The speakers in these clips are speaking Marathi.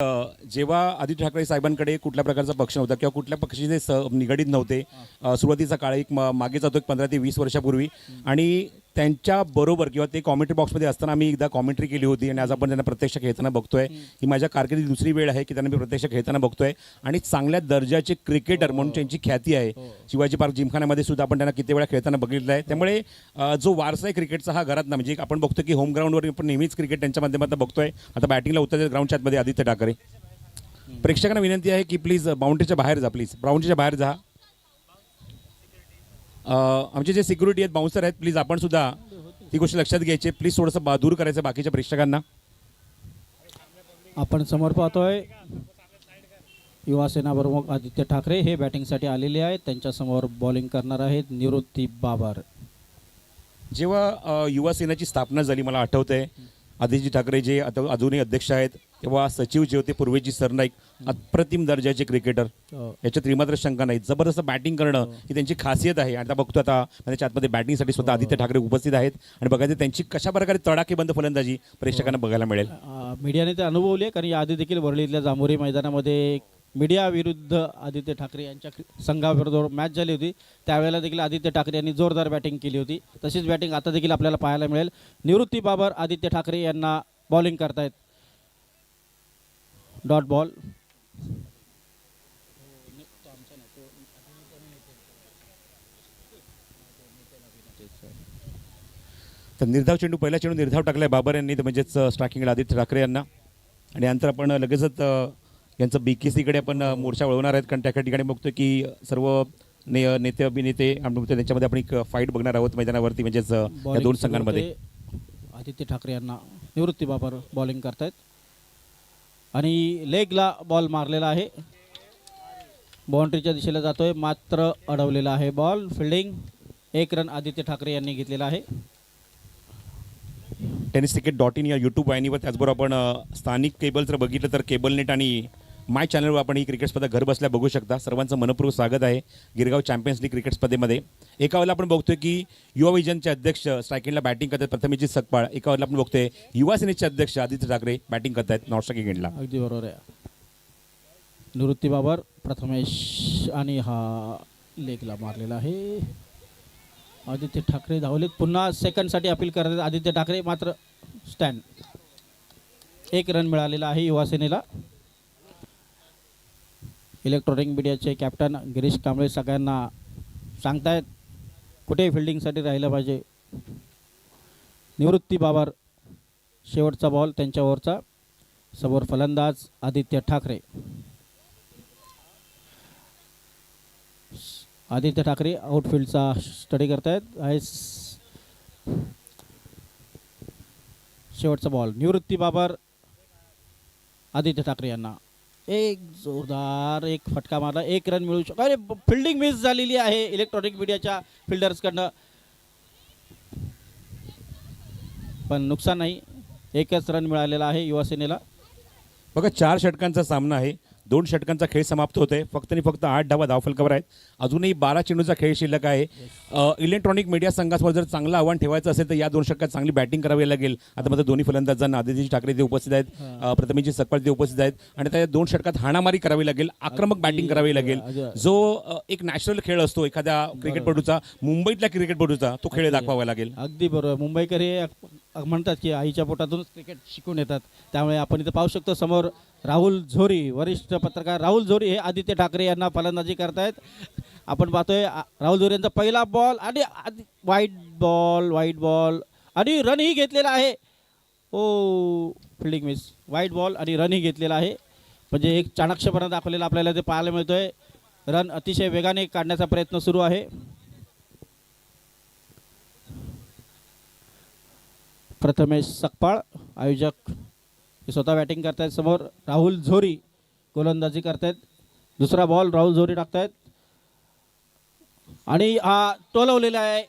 जेव्हा आदित्य ठाकरे साहेबांकडे कुठल्या प्रकारचा पक्ष नव्हता किंवा कुठल्या पक्षाचे निगडीत नव्हते सुरुवातीचा काळ एक मागे जातो एक पंधरा ते वीस वर्षापूर्वी. आणि त्यांच्या बरोबर किंवा ते कॉमेंट्री बॉक्समध्ये असताना आम्ही एकदा कॉमेंट्री केली होती आणि आज आपण त्यांना प्रत्यक्ष खेळताना बघतोय. ही माझ्या कारकिर्दीत दुसरी वेळ आहे की त्यांना मी प्रत्यक्ष खेळताना बघतोय. आणि चांगल्या दर्जाचे क्रिकेटर म्हणून त्यांची ख्याती आहे. शिवाजी पार्क जिमखान्यामध्ये सुद्धा आपण त्यांना किती वेळा खेळताना बघितलं आहे. त्यामुळे जो वारसा आहे क्रिकेटचा हा घरात ना म्हणजे आपण बघतो की होम ग्राउंडवर आपण नेहमीच क्रिकेट त्यांच्या माध्यमातून बघतोय. आता बॅटिंगला उत्तर ग्राउंडच्या आतमध्ये आदित्य ठाकरे. प्रेक्षकांना विनंती आहे की प्लीज बाउंड्रीच्या बाहेर जा प्लीज बाउंड्रीच्या बाहेर जा. आमचे जे सिक्युरिटी आहेत बाउन्सर आहेत प्लीज आपण सुद्धा ती गोष्ट लक्षात घ्यायची. प्लीज थोडंसं बा- दूर करायचं बाकीच्या प्रेक्षकांना. आपण समोर पाहतोय युवा सेना प्रमुख आदित्य ठाकरे हे बॅटिंगसाठी आलेले आहेत. त्यांच्यासमोर बॉलिंग करणार आहेत निवृत्ती बाबर. जेव्हा अ, युवा सेनेची स्थापना झाली मला आठवतंय आदित्य ठाकरे जे आता अजूनही अध्यक्ष आहेत तेव्हा सचिव जे होते पूर्वेची सरनाईक अप्रतिम दर्जाचे क्रिकेटर हो. याच्यात त्रिमात्र शंका नाही जबरदस्त बॅटिंग करणं ही. त्यांची खासियत आहे. आणि आता बघतो आता त्याच्या आतमध्ये बॅटिंगसाठी स्वतः आदित्य ठाकरे उपस्थित आहेत. आणि बघायचं त्यांची कशा प्रकारे तडाखेबंद फलंदाजी प्रेक्षकांना बघायला मिळेल? मीडियाने ते अनुभवले कारण याआधी देखील वरळीतल्या जांभोरी मैदानामध्ये मीडिया विरुद्ध आदित्य ठाकरे यांच्या संघाबरोबर मॅच झाली होती. त्यावेळेला देखील आदित्य ठाकरे यांनी जोरदार बॅटिंग केली होती. तशीच बॅटिंग आता देखील आपल्याला पाहायला मिळेल. निवृत्ती बाबर आदित्य ठाकरे यांना बॉलिंग करतायत. डॉट बॉल तर निर्धाव चेंडू पहिला चेंडू निर्धाव टाकलाय बाबर यांनी तर म्हणजेच स्ट्राकिंगला आदित्य ठाकरे यांना. आणि नंतर आपण लगेचच यांचं बी के सीकडे आपण मोर्चा वळवणार आहेत. कारण त्या ठिकाणी बघतो की सर्व ने नेते अभिनेते आणि बघतो त्याच्यामध्ये आपण एक फाईट बघणार आहोत मैदानावरती म्हणजेच या दोन संघांमध्ये. आदित्य ठाकरे यांना. निवृत्ती बाबर बॉलिंग करतायत. आणि लेगला बॉल मारलेला आहे. बाउंड्रीच्या दिशेला जातोय. मात्र अडवलेला आहे बॉल फिल्डिंग एक रन आदित्य ठाकरे यांनी घेतलेला आहे. टेनिस क्रिकेट डॉट इन या यूट्यूब वाहिनीवर त्याचबरोबर आपण स्थानिक केबल जर बघितलं तर केबल नेट आणि माय चॅनलवर आपण ही क्रिकेट स्पर्धा घर बसल्या बघू शकता. सर्वांचं मनपूर्वक स्वागत आहे गिरगाव चॅम्पियन्स लीग क्रिकेट स्पर्धेमध्ये. एका वेळेला आपण बघतोय की युवा विजनचे अध्यक्ष स्ट्रायकिंगला बॅटिंग करतात प्रथमेची सकपाळ एका वेळेला आपण बघतोय युवा सेनेचे अध्यक्ष आदित्य ठाकरे बॅटिंग करतायत नॉर्थ स्ट्रायकिंग अगदी बरोबर आहे. निवृत्ती बाबर प्रथमेश आणि हा लेगला मारलेला आहे. आदित्य ठाकरे धावलेत. पुन्हा सेकंडसाठी अपील करतात आदित्य ठाकरे मात्र स्टँड एक रन मिळालेला आहे युवासेनेला इलेक्ट्रॉनिक मीडियाचे कॅप्टन गिरीश कांबळे सगळ्यांना सांगतायत कुठे फिल्डिंगसाठी राहिलं पाहिजे? निवृत्ती बाबर शेवटचा बॉल त्यांच्यावरचा. समोर फलंदाज आदित्य ठाकरे. आदित्य ठाकरे आउटफील्डचा स्टडी करतायत. आहे शेवटचा बॉल निवृत्ती बाबर आदित्य ठाकरे यांना. एक जोरदार एक फटका मारला एक रन मिळू शकतो अरे फिल्डिंग मिस झालेली आहे इलेक्ट्रॉनिक मीडियाच्या फिल्डर्सकडनं पण नुकसान नाही एकच रन मिळालेला आहे युवासेनेला बघा चार षटकांचा सामना आहे. दोन षटकांचा खेळ समाप्त होतोय. फक्त आणि फक्त आठ धावा धावफलकावर आहेत. अजूनही बारा चेंडूचा खेळ शिल्लक आहे. इलेक्ट्रॉनिक मीडिया संघासमोर जर चांगलं आव्हान ठेवायचं असेल तर या दोन षटकात चांगली बॅटिंग करावी लागेल. आता मात्र दोन्ही फलंदाजांना आदित्य ठाकरे ते उपस्थित आहेत. अ, प्रथमेशजी सकपाळ ते उपस्थित आहेत. आणि त्या दोन षटकात हाणामारी करावी लागेल. आक्रमक बॅटिंग करावी लागेल. जो एक नॅशनल खेळ असतो एखाद्या क्रिकेटपटूचा मुंबईतल्या क्रिकेटपटूचा तो खेळ दाखवावा लागेल. अगदी बरोबर. मुंबईकर हे म्हणतात की आईच्या पोटातूनच क्रिकेट शिकून येतात. त्यामुळे आपण इथं पाहू शकतो समोर राहुल झोरी वरिष्ठ पत्रकार राहुल झोरी हे आदित्य ठाकरे यांना फलंदाजी करतायत. आपण पाहतोय राहुल झोरी यांचा पहिला बॉल आणि आदि- वाईट बॉल वाईट बॉल आणि रनही घेतलेला आहे. ओ फिल्डिंग मिस वाईट बॉल आणि रनही घेतलेला आहे. म्हणजे एक चाणक्षपणा दाखवलेला आपल्याला ते पाहायला मिळतोय. रन अतिशय वेगाने काढण्याचा प्रयत्न सुरू आहे. प्रथमेश सकपाळ आयोजक हे स्वतः बॅटिंग करतायत समोर. राहुल झोरी गोलंदाजी करतायत. दुसरा बॉल राहुल झोरी टाकतायत. आणि हा टोलवलेला आहे.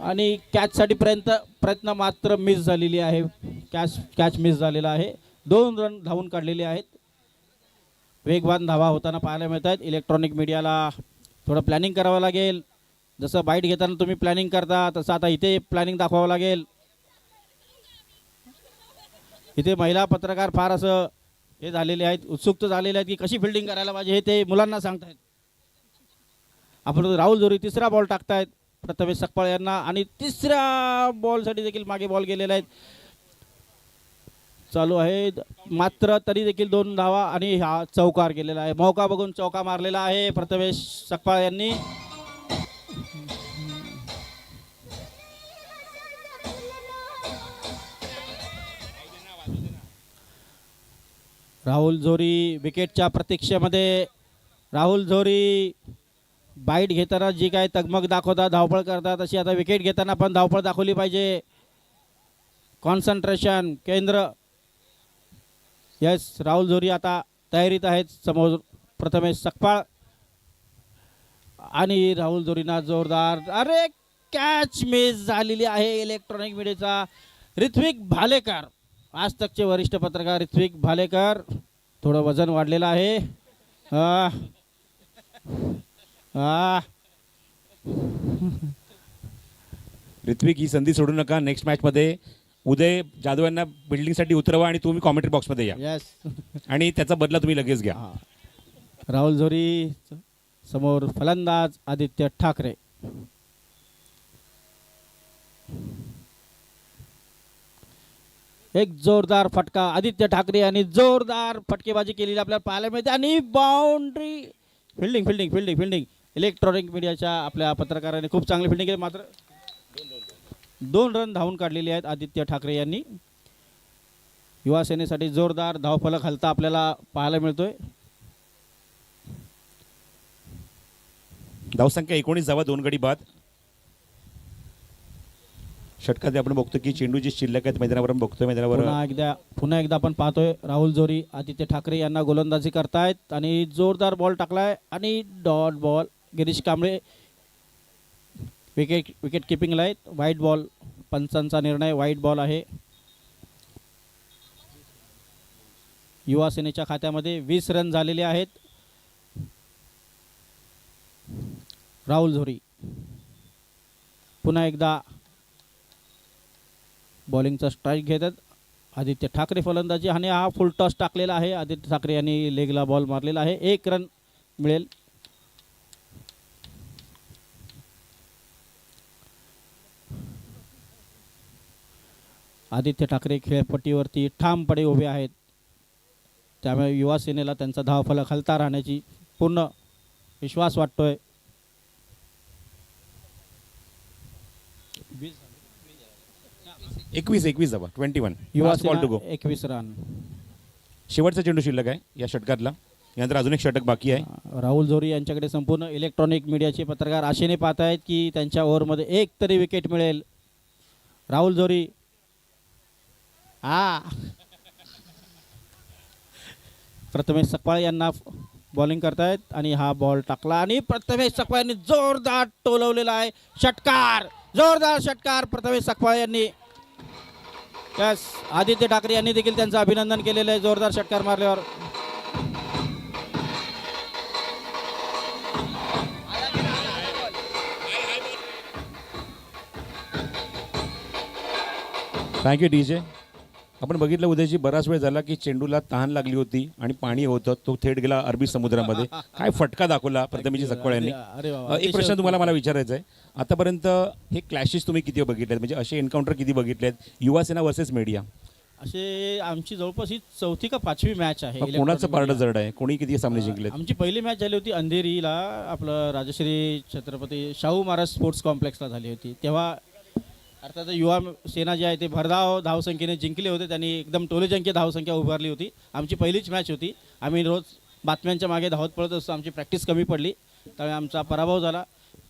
आणि कॅचसाठी प्रयत्न प्रयत्न मात्र मिस झालेली आहे. कॅच कॅच मिस झालेला आहे. दोन रन धावून काढलेले आहेत. वेगवान धावा होताना पाहायला मिळत आहेत इलेक्ट्रॉनिक मीडियाला थोडं प्लॅनिंग करावं लागेल. जसं बाईट घेताना तुम्ही प्लॅनिंग करता तसं आता इथे प्लॅनिंग दाखवावं लागेल. इथे महिला पत्रकार फार असं हे झालेले आहेत उत्सुक झालेले आहेत की कशी फिल्डिंग करायला पाहिजे हे ते मुलांना सांगतायत. आपण राहुल जोरी तिसरा बॉल टाकतायत प्रथमेश सकपाळ यांना आणि तिसऱ्या बॉलसाठी देखील मागे बॉल गेलेले आहेत. चालू आहे मात्र तरी देखील दोन धावा आणि हा चौकार गेलेला आहे. मौका बघून चौका मारलेला आहे प्रथमेश सकपाळ यांनी. राहुल झोरी विकेटच्या प्रतीक्षेमध्ये. राहुल झोरी बाईट घेताना जी काय तगमग दाखवतात धावपळ करतात तशी आता विकेट घेताना पण धावपळ दाखवली पाहिजे. कॉन्सन्ट्रेशन केंद्र. यस राहुल झोरी आता तयारीत आहेत. समोर प्रथमेश सकपाळ आणि राहुल झोरीना जोरदार अरे कॅच मिस झालेली आहे इलेक्ट्रॉनिक मीडियाचा ऋत्विक भालेकर. आज तकचे वरिष्ठ पत्रकार ऋत्विक भालेकर. थोडं वजन वाढलेलं आहे. ऋत्विक ही संधी सोडू नका. नेक्स्ट मॅचमध्ये उदय जाधव यांना बिल्डिंगसाठी उतरवा आणि तुम्ही कॉमेंट्री बॉक्समध्ये या. यस आणि त्याचा बदला तुम्ही लगेच घ्या. राहुल झोरी समोर फलंदाज आदित्य ठाकरे. एक जोरदार फटका. आदित्य ठाकरे यांनी जोरदार फटकेबाजी केलेली आपल्याला पाहायला मिळते. आणि boundary fielding fielding fielding fielding electronic मीडियाच्या आपल्या पत्रकाराने खूप चांगली फिल्डिंग केली. मात्र दोन रन धावून काढलेली आहेत आदित्य ठाकरे यांनी. युवा सेनेसाठी जोरदार धावफलक हलता आपल्याला पाहायला मिळतोय. धावसंख्या एकोणीस धावा दोन गडी बाद. षटकात आपण बघतो की चेंडू जे शिल्लक आहेत मैदानावर आपण बघतोय मैदानावर. पुन्हा एकदा पुन्हा एकदा आपण पाहतोय राहुल जोरी आदित्य ठाकरे यांना गोलंदाजी करतायत आणि जोरदार बॉल टाकलाय आणि dot ball. Girish Kamble wicket wicket किपिंगला आहेत. वाईट बॉल पंचांचा निर्णय वाईट बॉल आहे. युवा सेनेच्या खात्यामध्ये वीस रन झालेले आहेत. राहुल झोरी पुन्हा एकदा बॉलिंगचा स्ट्राईक घेतात. आदित्य ठाकरे फलंदाजी आणि हा फुल टॉस टाकलेला आहे. आदित्य ठाकरे यांनी लेगला बॉल मारलेला आहे. एक रन मिळेल. आदित्य ठाकरे खेळपट्टीवरती ठामपणे उभे आहेत. त्यामुळे युवा सेनेला त्यांचा धावफलक हलता राहण्याची पूर्ण विश्वास वाटतोय. एकवीस एकवीस धावा twenty one Yuva to go एकवीस रन शेवटचा चेंडू शिल्लक आहे या षटकातला. यानंतर अजून एक षटक बाकी आहे. राहुल झोरी यांच्याकडे संपूर्ण इलेक्ट्रॉनिक मीडियाचे पत्रकार आशेने पाहत आहेत की त्यांच्या ओव्हरमध्ये एक तरी विकेट मिळेल. राहुल झोरी हा प्रथमेश सकपाळ यांना बॉलिंग करतायत आणि हा बॉल टाकला आणि प्रथमेश सकपाळ यांनी जोरदार टोलवलेला आहे. षटकार जोरदार षटकार प्रथमेश सकपाळ यांनी. यस आदित्य ठाकरे यांनी देखील त्यांचं अभिनंदन केलेलं आहे जोरदार षटकार मारल्यावर. थँक्यू डी जे आपण बघितलं उद्याची बराच वेळ झाला की चेंडूला तहान लागली होती आणि पाणी होतं. तो थेट गेला अरबी समुद्रामध्ये. काय फटका दाखवला प्रथमेशजी सकळ यांनी एक प्रश्न तुम्हाला मला विचारायचा आहे. आतापर्यंत हे क्लॅशेस तुम्ही किती बघितलेत? म्हणजे असे एन्काउंटर किती बघितलेत? युवा सेना वर्सेस मीडिया असे आमची जवळपास ही चौथी का पाचवी मॅच आहे. कोणाचं मीडिया. जड आहे? कोणी किती सामने जिंकलेत? आमची पहिली मॅच झाली होती अंधेरीला. आपलं राजश्री छत्रपती शाहू महाराज स्पोर्ट्स कॉम्प्लेक्सला झाली होती. तेव्हा अर्थात युवा सेना जी आहे ते भरधाव धावसंख्येने जिंकले होते. त्यांनी एकदम टोलेजंकी धावसंख्या उभारली होती. आमची पहिलीच मॅच होती. आम्ही रोज बातम्यांच्या मागे धावत पडत असतो. आमची प्रॅक्टिस कमी पडली. त्यामुळे आमचा पराभव झाला.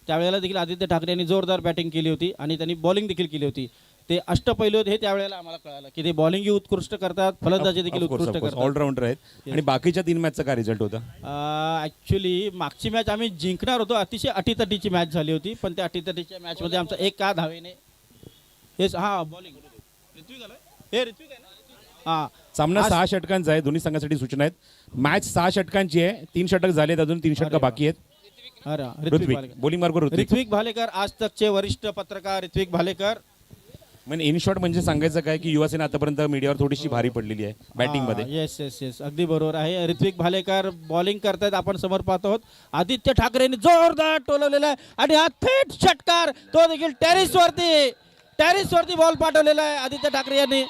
त्यावेळेला देखील आदित्य ठाकरे यांनी जोरदार बॅटिंग केली होती आणि त्यांनी बॉलिंग देखील केली होती. ते अष्टपैलू होते हे त्यावेळेला आम्हाला कळालं की ते बॉलिंगही उत्कृष्ट करतात. फलंदाजी देखील उत्कृष्ट करतात. ऑलराऊंडर आहेत. आणि बाकीच्या तीन मॅचचा काय रिझल्ट होता? ॲक्च्युली मागची मॅच आम्ही जिंकणार होतो. अतिशय अटीतटीची मॅच झाली होती. पण त्या अटीतटीच्या मॅचमध्ये आमचा एक का धावेने हेच हा बॉलिंग ऋत्विक आलाय? हे ऋत्विक आहे ना? हा. सामना आज- सहा षटकांचा आहे दोन्ही संघासाठी सूचना आहेत. मॅच सहा षटकांची आहे तीन षटक झालेत अजून तीन षटक. बाकी आहेत. अरे ऋत्विक ऋत्विक भालेकर. बॉलिंग मार्ग ऋत्विक. ऋत्विक भालेकर आज तकचे वरिष्ठ पत्रकार ऋत्विक भालेकर. म्हणजे इन शॉर्ट म्हणजे सांगायचं काय की युवासेना आतापर्यंत मीडियावर थोडीशी भारी पडलेली आहे बॅटिंगमध्ये येस येस येस अगदी बरोबर आहे. ऋत्विक भालेकर बॉलिंग करतायत आपण समोर पाहतो आहोत. आदित्य ठाकरेंनी जोरदार टोलवलेला आहे. आणि हा थेट षटकार तो देखील टेरिस वरती. टेरिस वरती बॉल पाठवलेला आहे आदित्य ठाकरे यांनी.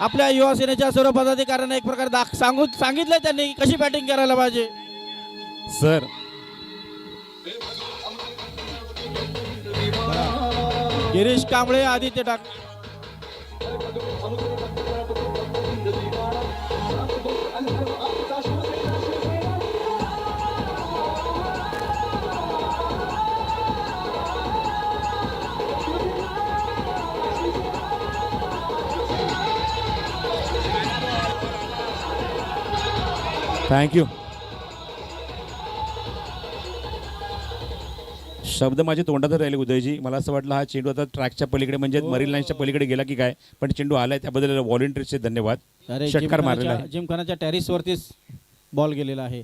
आपल्या युवा सेनेच्या सर्व पदाधिकाऱ्यांना एक प्रकार दाख सांगू सांगितलंय त्यांनी कशी बॅटिंग करायला पाहिजे. Sir. Girish Kamble Aditya Thackeray thank you शब्द माझे तोंडातच राहिले उदयजी. मला असं वाटलं हा चेंडू आता ट्रॅकच्या पलीकडे म्हणजे मरीन लाईनच्या पलीकडे गेला की काय? पण चेंडू आलाय त्याबद्दल व्हॉलेंटियर्सचे धन्यवाद. अरे षटकार मारलेला जिमखानाच्या आहे. जिमखानाच्या टेरिसवरतीच बॉल गेलेला आहे.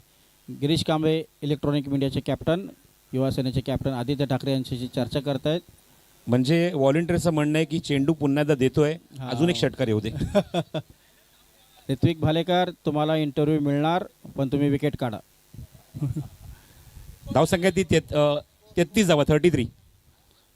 गिरीश कांबळे इलेक्ट्रॉनिक मीडियाचे कॅप्टन युवा सेनेचे कॅप्टन आदित्य ठाकरे यांच्याशी चर्चा करतायत. म्हणजे व्हॉलेंटियरचं म्हणणं आहे की चेंडू पुन्हा एकदा देतोय. हा. अजून एक षटकार येऊ दे. ऋत्विक भालेकर तुम्हाला इंटरव्ह्यू मिळणार पण तुम्ही विकेट काढा. धावसंख्या ती तेत- तेहतीस जावा थर्टी थ्री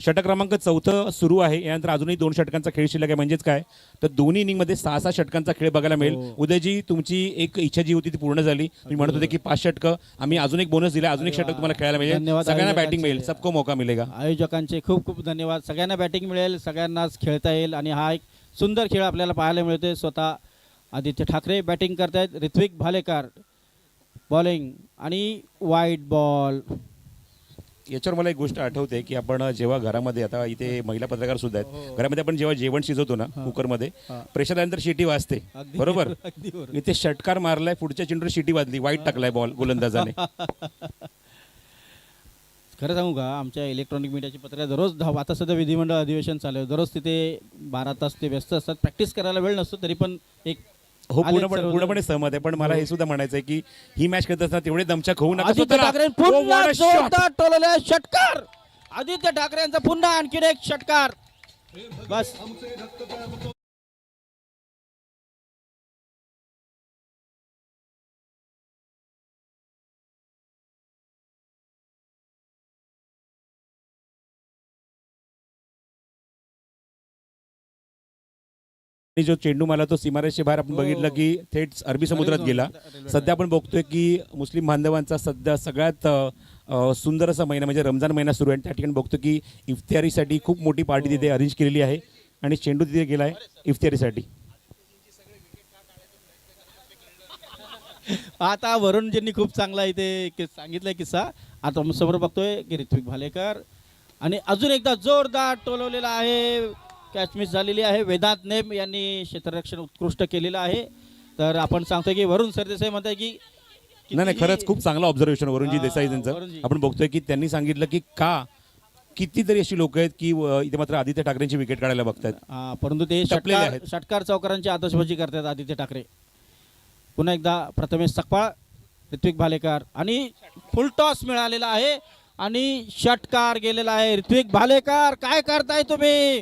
षटक क्रमांक चौथं सुरू आहे यानंतर अजूनही दोन षटकांचा खेळ शिल्लक आहे म्हणजेच काय? तर दोन्ही इनिंगमध्ये सहा सहा षटकांचा खेळ बघायला मिळेल. हो. उदयजी तुमची एक इच्छा जी होती ती पूर्ण झाली. तुम्ही म्हणत होते की पाच षटकं आम्ही अजून एक बोनस दिला अजून एक षटक तुम्हाला खेळायला मिळेल. धन्यवाद सगळ्यांना. बॅटिंग मिळेल. सबको मौका मिळेगा आयोजकांचे खूप खूप धन्यवाद. सगळ्यांना बॅटिंग मिळेल सगळ्यांनाच खेळता येईल आणि हा एक सुंदर खेळ आपल्याला पाहायला मिळतोय. स्वतः आदित्य ठाकरे बॅटिंग करतायत. ऋत्विक भालेकर बॉलिंग आणि वाईट बॉल याच्यावर मला एक गोष्ट आठवते की आपण जेव्हा घरामध्ये आता इथे महिला पत्रकार सुद्धा आहेत. घरामध्ये आपण जेव्हा जेवण शिजवतो ना कुकरमध्ये हा. प्रेशर आल्यानंतर शिटी वाजते. बरोबर? इथे षटकार मारलाय पुढच्या चेंडूवर शिटी वाजली वाईट टाकलाय बॉल गोलंदाजाने. खरं सांगू का आमच्या इलेक्ट्रॉनिक मीडियाची पत्रिका दररोज धाव आता सध्या विधिमंडळ अधिवेशन चालू आहे. दररोज तिथे बारा तास ते व्यस्त असतात. प्रॅक्टिस करायला वेळ नसतो तरी पण एक हो आलेत पूर्णपणे सर्वजण. पूर्णपणे सहमत आहे पण मला हे सुद्धा म्हणायचं आहे की ही मॅच खेळत असताना तेवढे दमछाक होऊ नका आदित्य स्वतःला. ठाकरे Oh, पुन्हा what a shot! जोरदार टोलवल्या षटकार आदित्य ठाकरे यांचा पुन्हा आणखीन एक षटकार बस जो चेंडू मारला तो सीमारेषे बाहेर आपण बघितलं की थेट अरबी समुद्रात गेला. सध्या आपण बघतोय की मुस्लिम बांधवांचा सध्या सगळ्यात सुंदर असा महिना म्हणजे रमजान महिना सुरू आहे. आणि त्या ठिकाणी बघतो की इफ्तियारीसाठी खूप मोठी पार्टी तिथे अरेंज केलेली आहे. आणि चेंडू तिथे गेला आहे इफ्तियारीसाठी आता वरुणजींनी खूप चांगला इथे सांगितलाय किस्सा आता आपण समोर बघतोय की ऋत्विक भालेकर. आणि अजून एकदा जोरदार टोलवलेला आहे. कॅच मिस झालेली आहे. वेदांत नेम यांनी क्षेत्ररक्षण उत्कृष्ट केलेलं आहे. तर आपण सांगतोय की वरुण सरदेसाई म्हणताय की नाही नाही खरंच खूप चांगलं ऑब्झर्वेशन वरुणजी देसाई वरुणजी. आपण बघतोय की त्यांनी सांगितलं की का कितीतरी अशी लोक आहेत की अ, इथे मात्र आदित्य ठाकरेंची विकेट काढायला बघतायत. हा, परंतु ते टपलेले षटकार आहेत. षटकार चौकारांची आतषबाजी करतात आदित्य ठाकरे. पुन्हा एकदा प्रथमेश सकपाळ ऋत्विक भालेकर आणि फुल टॉस मिळालेला आहे आणि षटकार गेलेला आहे. ऋत्विक भालेकर काय करताय तुम्ही?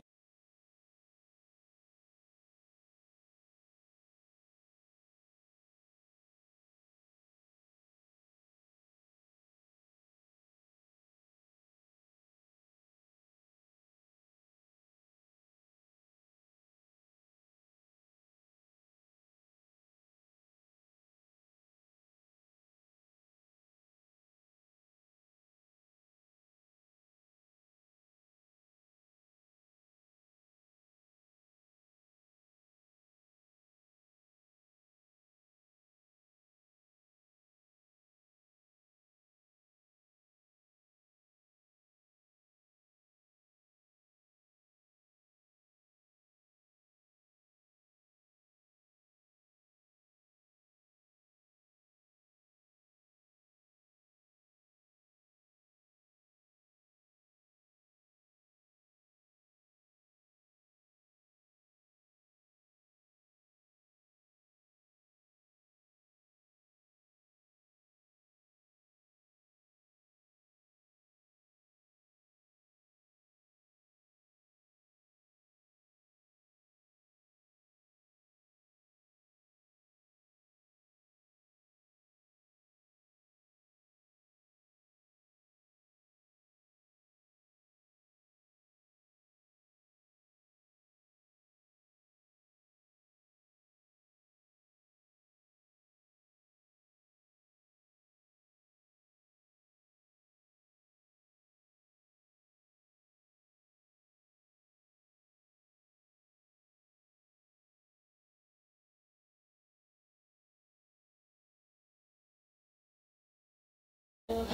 Oh,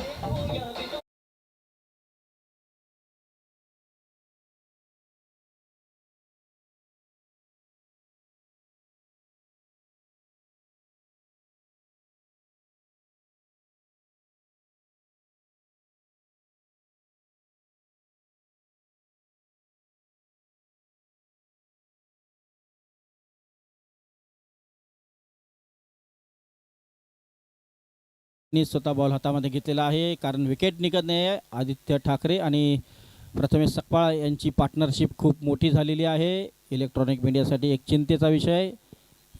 yeah, त्यांनी स्वतः बॉल हातामध्ये घेतलेला आहे. कारण विकेट निघत नाही आहे. आदित्य ठाकरे आणि प्रथमेश सकपाळ यांची पार्टनरशिप खूप मोठी झालेली आहे. इलेक्ट्रॉनिक मीडियासाठी एक चिंतेचा विषय.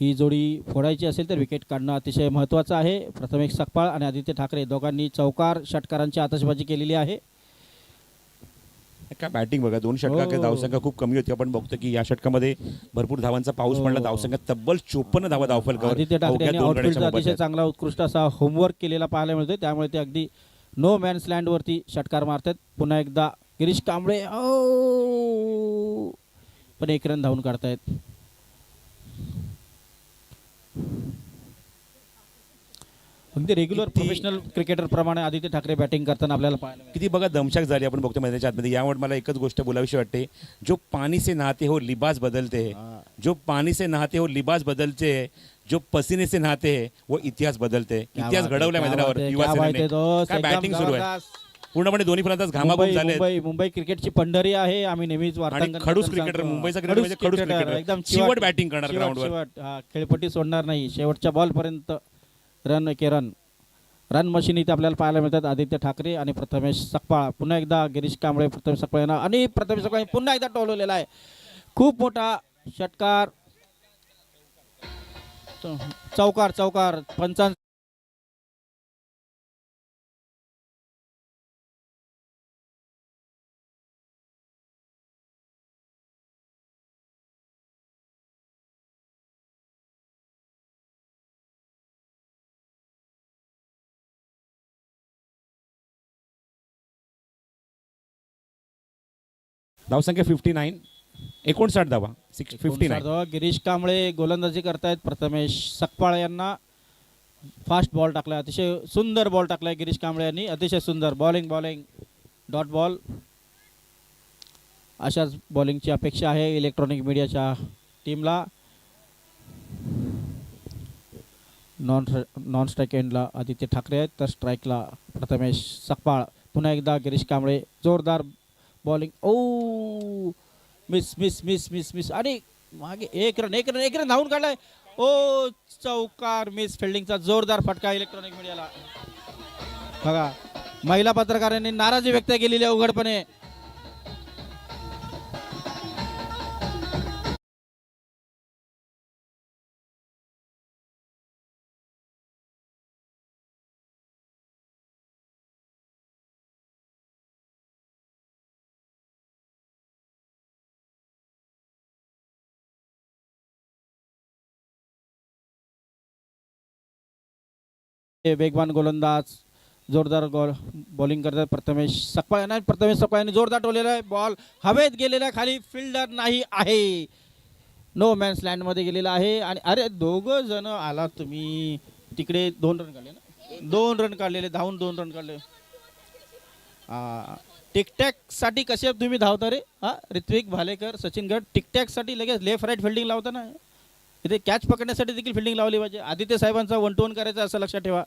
ही जोडी फोडायची असेल तर विकेट काढणं अतिशय महत्त्वाचं आहे. प्रथमेश सकपाळ आणि आदित्य ठाकरे दोघांनी चौकार षटकारांची आतषबाजी केलेली आहे. काय बॅटिंग बघा दोन षटका हो. धावसंख्या खूप कमी होती आपण बघतो की या षटकामध्ये भरपूर धावांचा पाऊस हो. पडला धावसंख्या तब्बल चोपन्न धावा धावफलकावर आदित्य ठाकरे अवघ्या यांनी दोन आउटफील्डचा गड्याच्या अतिशय मोबदल्यात. चांगला उत्कृष्ट असा होमवर्क केलेला पाहायला मिळतोय त्यामुळे ते अगदी नो मॅन्स लँडवरती षटकार मारतात पुन्हा एकदा गिरीश कांबळे ओ पण एक रन धावून काढतायत अगदी रेग्युलर प्रोफेशनल क्रिकेटर प्रमाणे आदित्य ठाकरे बॅटिंग करताना आपल्याला पाहायला. किती बघा दमशाक झाली आपण बघतो मैदानाच्या आतमध्ये यावर मला एकच गोष्ट बोलावीशी वाटते जो पाणी से नहाते हो लिबास बदलते हैं जो पानी से नहाते हो लिबास बदलते हैं जो पसीने से नहाते हैं वो इतिहास बदलते हैं क्या इतिहास बात आहे, घडवलाय क्या मैदानावर बात आहे, युवा क्या बात आहे सेनेने. दोस्त, काय एकदम बॅटिंग सुरू आहे जबरदस्त. पूर्णपणे दोन्ही फलंदाज घामाघूम मुंबई झाले मुंबई मुंबई क्रिकेटची पंढरी आहे आम्ही नेहमीच वार्तांकन खडूस करताना क्रिकेटर, सांगतो. मुंबईचा क्रिकेटर म्हणजे खडूस क्रिकेटर. एकदम शेवट batting करणार शेवट- ground वर. शेवट. हा, खेळपट्टी सोडणार नाही शेवटच्या बॉल पर्यंत रन के रन रन मशीन इथे आपल्याला पाहायला मिळतात. आदित्य ठाकरे आणि प्रथमेश सकपाळ पुन्हा एकदा गिरीश कांबळे प्रथमेश सकपाळ यांना आणि प्रथमेश सकपाळ पुन्हा एकदा टोलवलेला आहे. खूप मोठा षटकार. चौकार चौकार. पंचांश धावसंख्या फिफ्टी नाईन एकोणसाठ धावा सिक्स फिफ्टी नाईन एकोणसाठ. गिरीश कांबळे गोलंदाजी करतायत. प्रथमेश सकपाळ यांना फास्ट बॉल टाकलाय. अतिशय सुंदर बॉल टाकलाय गिरीश कांबळे यांनी. अतिशय सुंदर बॉलिंग बॉलिंग डॉट बॉल अशाच बॉलिंगची अपेक्षा आहे इलेक्ट्रॉनिक मीडियाच्या टीमला नॉन नॉन स्ट्राईक एंडला आदित्य ठाकरे आहेत. तर स्ट्राईकला प्रथमेश सकपाळ. पुन्हा एकदा गिरीश कांबळे जोरदार बॉलिंग ओ miss miss miss miss miss आणि मागे एक रन एक रन एक रन धावून काढलाय ओ चौकार मिस फिल्डिंगचा जोरदार फटका इलेक्ट्रॉनिक मीडियाला बघा महिला पत्रकारांनी नाराजी व्यक्त केलेली आहे उघडपणे. वेगवान गोलंदाज जोरदार गोल बॉलिंग करतात प्रथमेश सकपाळ नाही प्रथमेश सकपाळ यांनी जोरदार ठेवलेला आहे. बॉल हवेत गेलेला आहे, खाली फिल्डर नाही आहे. नो मॅन्स लँडमध्ये गेलेला आहे. आणि अरे दोघं जण आला तुम्ही. तिकडे दोन रन काढले ना? दोन रन काढलेले धावून दोन रन काढले. टिकटॅकसाठी कसे तुम्ही धावता रे? हा ऋत्विक भालेकर सचिन गड टिकटॅकसाठी लगेच लेफ्ट राईट फिल्डिंग लावता ना इथे कॅच पकडण्यासाठी देखील फिल्डिंग लावली पाहिजे. आदित्य साहेबांचा वन टू वन करायचा असं लक्षात ठेवा.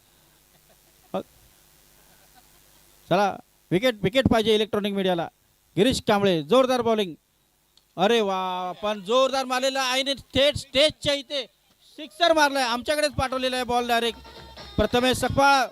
चला विकेट विकेट पाहिजे इलेक्ट्रॉनिक मीडियाला गिरीश कांबळे जोरदार बॉलिंग अरे वा पण जोरदार मारलेला आईने थेट स्टेजच्या इथे सिक्सर मारलाय. आमच्याकडेच पाठवलेला आहे बॉल डायरेक्ट प्रथमेश सकपाळ